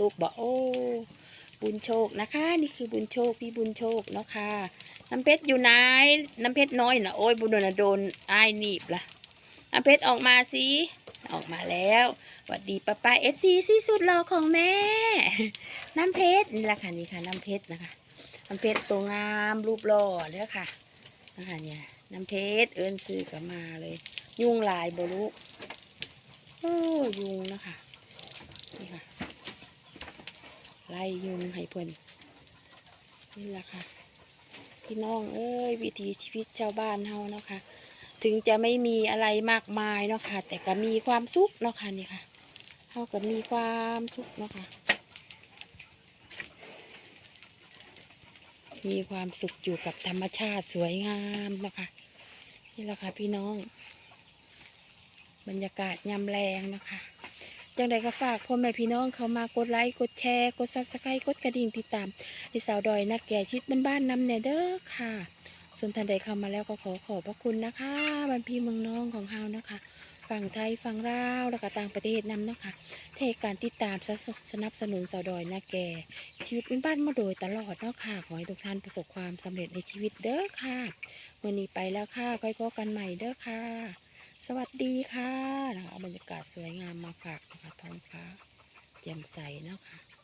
ลูกบอกโอ้บุญโชคนะคะ นี่คือบุญโชคพี่บุญโชคเนาะค่ะน้ำเพชรอยู่ไหนน้ำเพชรน้อยนะโอ้ยบุญโดนะโดนไอ้หนีบละน้ำเพชรออกมาสิออกมาแล้วสวัสดีป้าป้าเอฟซีที่สุดหล่อของแม่ น้ำเพชรนี่แหละค่ะนี่ค่ะน้ำเพชรนะคะน้ำเพชรตัวงามรูปหล่อเด้อค่ะนะคะเนี่ยน้ำเพชรเอิญซื้อกับมาเลย ยุ่งลายบลูกโอ้ยุงนะคะนี่ค่ะ ไล่ยุงให้เพิ่นนี่แหละค่ะ พี่น้องเอ้ยวิถีชีวิตชาวบ้านเฮาเนาะค่ะ ถึงจะไม่มีอะไรมากมายเนาะค่ะ แต่ก็มีความสุขเนาะค่ะนี่ค่ะเฮาก็มีความสุขเนาะค่ะ มีความสุขอยู่กับธรรมชาติสวยงามเนาะค่ะนี่แหละค่ะพี่น้อง บรรยากาศยามแรงเนาะคะ จังใดก็ฝากพ่อแม่พี่น้องเขามากดไลค์กดแชร์กดซับสไครต์กดกระดิ่งติดตามที่สาวดอยนักแก่ชิดบ้านๆนำเนเด้อค่ะส่วนท่านใดเข้ามาแล้วก็ขอขอบพระคุณนะคะบันพี่เมืองน้องของเฮานะคะฝั่งไทยฝั่งลาวแล้วก็ต่างประเทศนำนะคะเทการติดตามสนับสนุนสาวดอยนักแก่ชีวิตบ้านมาโดยตลอดเนาะค่ะขอให้ทุกท่านประสบความสำเร็จในชีวิตเด้อค่ะวันนี้ไปแล้วค่ะค่อยพบกันใหม่เด้อค่ะ สวัสดีค่ะนะคะเอาบรรยากาศสวยงามมาฝากนะคะ ท้องฟ้าแจ่มใสแล้วค่ะ